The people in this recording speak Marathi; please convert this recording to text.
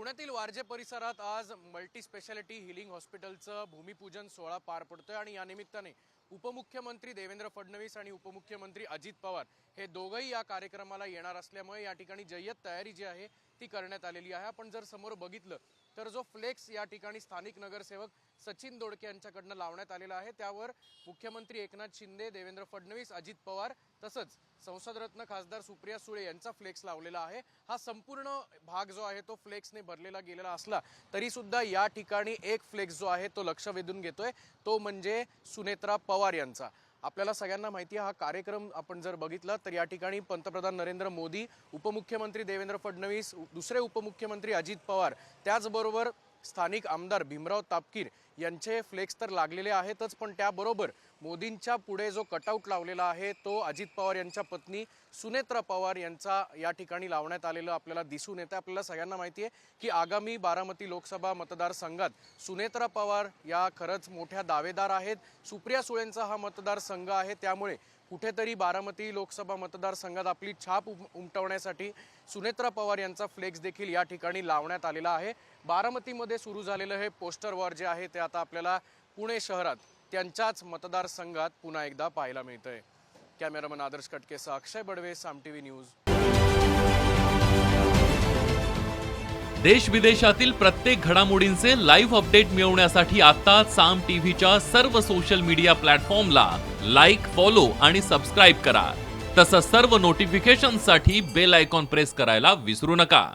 पुण्यातील वारजे परिसरात आज मल्टी स्पेशालिटी हिलिंग हॉस्पिटलचं भूमिपूजन सोहळा पार पडतोय आणि या निमित्ताने उपमुख्यमंत्री देवेंद्र फडणवीस आणि उपमुख्यमंत्री अजित पवार हे दोघंही या कार्यक्रमाला येणार असल्यामुळे या ठिकाणी जय्यत तयारी जी आहे ती करण्यात आलेली आहे. आपण जर समोर बघितलं तर जो फ्लेक्स या ठिकाणी स्थानिक नगरसेवक सचिन दोडके यांच्याकडनं लावण्यात आलेला आहे. त्यावर मुख्यमंत्री एकनाथ शिंदे देवेंद्र फडणवीस अजित पवार तसंच संसदरत्न खासदार सुप्रिया सुळे यांचा फ्लेक्स लावलेला आहे. हा संपूर्ण भाग जो आहे तो फ्लेक्सने भरलेला गेलेला असला तरी सुद्धा या ठिकाणी एक फ्लेक्स जो आहे तो लक्ष वेधून घेतोय. तो म्हणजे सुनेत्रा पवार यांचा. आपल्याला सगळ्यांना माहिती आहे हा कार्यक्रम आपण जर बघितला तर या ठिकाणी पंतप्रधान नरेंद्र मोदी उपमुख्यमंत्री देवेंद्र फडणवीस दुसरे उपमुख्यमंत्री अजित पवार त्याचबरोबर स्थानिक आमदार भीमराव तापकीर यांचे फ्लेक्स तर लागलेले आहेतच पण त्याबरोबर मोदींच्या पुढे जो कटआउट लावलेला आहे तो अजित पवार यांच्या पत्नी सुनेत्रा पवार यांचा या ठिकाणी लावण्यात आलेलं आपल्याला दिसून येतं आपल्याला सगळ्यांना माहिती आहे की आगामी बारामती लोकसभा मतदारसंघात सुनेत्रा पवार या खरंच मोठ्या दावेदार आहेत. सुप्रिया सुळेंचा हा मतदारसंघ आहे. त्यामुळे कुठेतरी बारामती लोकसभा मतदारसंघात आपली छाप उम- उमटवण्यासाठी सुनेत्रा पवार यांचा फ्लेक्स देखील या ठिकाणी लावण्यात आलेला आहे. बारामतीमध्ये सुरू झालेलं हे पोस्टर वॉर जे आहे ते आता आपल्याला पुणे शहरात त्यांच्याच मतदारसंघात पुन्हा एकदा पाहायला मिळतंय. कॅमेरामन आदर्श कटकेसह अक्षय बडवे साम टीव्ही न्यूज. देश विदेशातील प्रत्येक घडामोडींचे लाईव्ह अपडेट मिळवण्यासाठी आता साम टीव्हीच्या सर्व सोशल मीडिया प्लॅटफॉर्मला लाईक फॉलो आणि सबस्क्राईब करा. तसंच सर्व नोटिफिकेशनसाठी बेल आयकॉन प्रेस करायला विसरू नका.